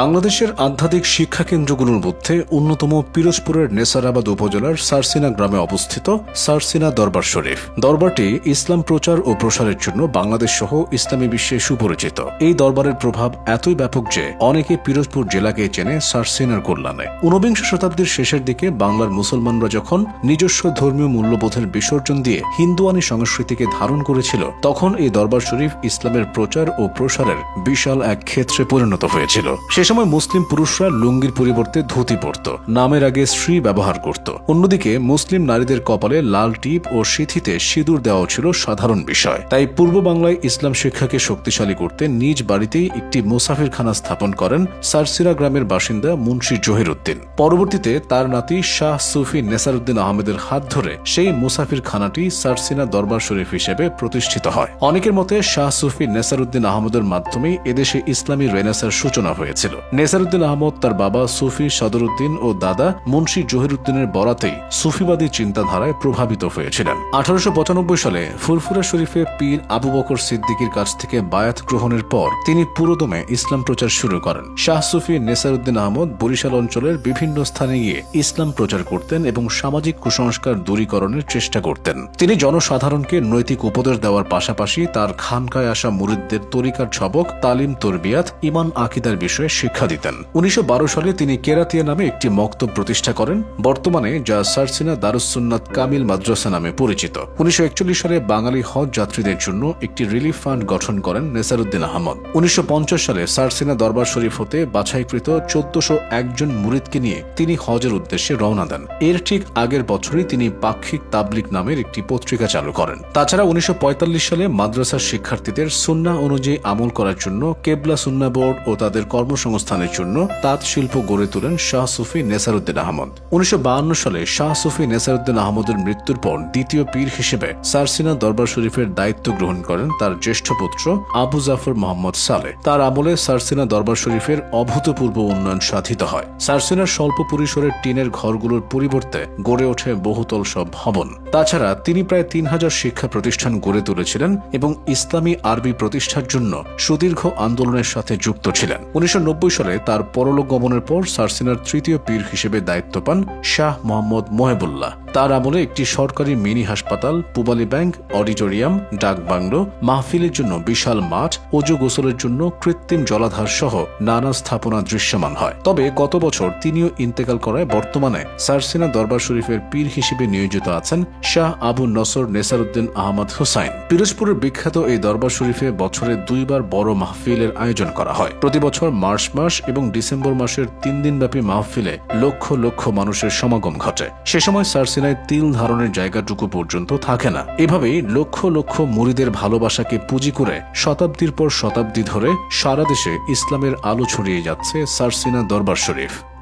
বাংলাদেশের আধ্যাত্মিক শিক্ষা কেন্দ্রগুলোর মধ্যে অন্যতম পিরোজপুরের নেসারাবাদ উপজেলার সারসিনা গ্রামে অবস্থিত সারসিনা দরবার শরীফ। দরবারটি ইসলাম প্রচার ও প্রসারের জন্য বাংলাদেশ সহ ইসলামী বিশ্বে সুপরিচিত। এই দরবারের প্রভাব এতই ব্যাপক যে অনেকে পিরোজপুর জেলাকে চেনে সারসিনার কল্যাণে। ঊনবিংশ শতাব্দীর শেষের দিকে বাংলার মুসলমানরা যখন নিজস্ব ধর্মীয় মূল্যবোধের বিসর্জন দিয়ে হিন্দুয়ানি সংস্কৃতিকে ধারণ করেছিল, তখন এই দরবার শরীফ ইসলামের প্রচার ও প্রসারের বিশাল এক ক্ষেত্রে পরিণত হয়েছিল। সময় মুসলিম পুরুষরা লুঙ্গির পরিবর্তে ধুতি পরত, নামের আগে শ্রী ব্যবহার করত। অন্যদিকে মুসলিম নারীদের কপালে লাল টিপ ও সিথিতে সিঁদুর দেওয়া ছিল সাধারণ বিষয়। তাই পূর্ব বাংলায় ইসলাম শিক্ষাকে শক্তিশালী করতে নিজ বাড়িতেই একটি মুসাফিরখানা স্থাপন করেন সারসিরা গ্রামের বাসিন্দা মুন্সি জহিরুদ্দিন। পরবর্তীতে তার নাতি শাহ সুফি নেসারুদ্দিন আহমেদের হাত ধরে সেই মুসাফির খানাটি সারসিনা দরবার শরীফ হিসেবে প্রতিষ্ঠিত হয়। অনেকের মতে শাহ সুফি নেসারুদ্দিন আহমদের মাধ্যমেই এদেশে ইসলামী রেনেসার সূচনা হয়েছিল। নেসারুদ্দিন আহমদ তার বাবা সুফি সদরুদ্দিন ও দাদা মুন্সি জহিরুদ্দিনের বরাতেই সুফিবাদী চিন্তাধারায় প্রভাবিত হয়েছিলেন। আঠারোশো সালে ফুরফুরা শরীফে পীর আবু বকর সিদ্দিকির কাছ থেকে বায়াত গ্রহণের পর তিনি পুরোদমে ইসলাম প্রচার শুরু করেন। শাহ সুফি নেসারুদ্দিন আহমদ বরিশাল অঞ্চলের বিভিন্ন স্থানে গিয়ে ইসলাম প্রচার করতেন এবং সামাজিক কুসংস্কার দূরীকরণের চেষ্টা করতেন। তিনি জনসাধারণকে নৈতিক উপদেশ দেওয়ার পাশাপাশি তার খানকায় আসা মুরিদদের তরিকার ছবক তালিম, তরবিয়াত ইমান আকিদার বিষয়ে শিক্ষা দিতেন। উনিশশো বারো সালে তিনি কেরাতিয়া নামে একটি মক্তব প্রতিষ্ঠা করেন। বর্তমানে যা সারসিনা দারুসুন্নাত কামিল মাদ্রাসা নামে পরিচিত। উনিশশো সালে বাঙালি হজ যাত্রীদের জন্য একটি রিলিফ ফান্ড গঠন করেন নেসারুদ্দিন আহমদ। উনিশশো পঞ্চাশ সালে সারসিনা দরবার শরীফ হতে বাছাইকৃত চোদ্দশো একজন মুরিদকে নিয়ে তিনি হজের উদ্দেশ্যে রওনা দেন। এর ঠিক আগের বছরই তিনি পাক্ষিক তাবলিক নামের একটি পত্রিকা চালু করেন। তাছাড়া উনিশশো পঁয়তাল্লিশ সালে মাদ্রাসার শিক্ষার্থীদের সুন্না অনুযায়ী আমল করার জন্য কেবলা সুন্না বোর্ড ও তাদের কর্মসংস্থানের জন্য তাঁত শিল্প গড়ে তোলেন শাহ সুফি নেসারুদ্দিন আহমদ। উনিশশো সালে শাহ সুফি নেসারুদ্দিন আহমদের মৃত্যুর পর দ্বিতীয় পীর হিসেবে সারসিনা দরবার শরীফের দায়িত্ব গ্রহণ করেন তার জ্যেষ্ঠ পুত্র আবু জাফর মোহাম্মদ সালে। তার আমলে সারসিনা দরবার শরীফের অভূতপূর্ব উন্নয়ন সাধিত হয়। সারসিনার স্বল্প পরিসরের টিনের ঘরগুলোর পরিবর্তে গড়ে ওঠে বহুতল সব ভবন। তাছাড়া তিনি প্রায় তিন হাজার শিক্ষা প্রতিষ্ঠান গড়ে তুলেছিলেন এবং ইসলামী আরবি প্রতিষ্ঠার জন্য সুদীর্ঘ আন্দোলনের সাথে যুক্ত ছিলেন। উনিশশো সালে তার পরলোক গমনের পর সারসিনার তৃতীয় পীর হিসেবে দায়িত্ব পান শাহ মোহাম্মদ মোহেবুল্লাহ। তার আমলে একটি সরকারি মিনি হাসপাতাল, পুবালি ব্যাংক, অডিটোরিয়াম, ডাক বাংলো, মাহফিলের জন্য বিশাল মাঠ, অজু গোসলের জন্য কৃত্রিম জলাধার সহ নানা স্থাপনা দৃশ্যমান হয়। তবে গত বছর তিনিও ইন্তেকাল করায় বর্তমানে সারসিনা দরবার শরীফের পীর হিসেবে নিয়োজিত আছেন শাহ আবু নসর নেসারুদ্দিন আহমদ হুসাইন। পিরোজপুরের বিখ্যাত এই দরবার শরীফে বছরে দুইবার বড় মাহফিলের আয়োজন করা হয়। প্রতি বছর মার্চ মাস এবং ডিসেম্বর মাসের তিন দিনব্যাপী মাহফিলে লক্ষ লক্ষ মানুষের সমাগম ঘটে। সে সময় সারসিনায় তিল ধারণের জায়গাটুকু পর্যন্ত থাকে না। এভাবেই লক্ষ লক্ষ মুড়িদের ভালোবাসাকে পুঁজি করে শতাব্দীর পর শতাব্দী ধরে সারা দেশে ইসলামের আলো ছড়িয়ে যাচ্ছে সারসিনা দরবার শরীফ।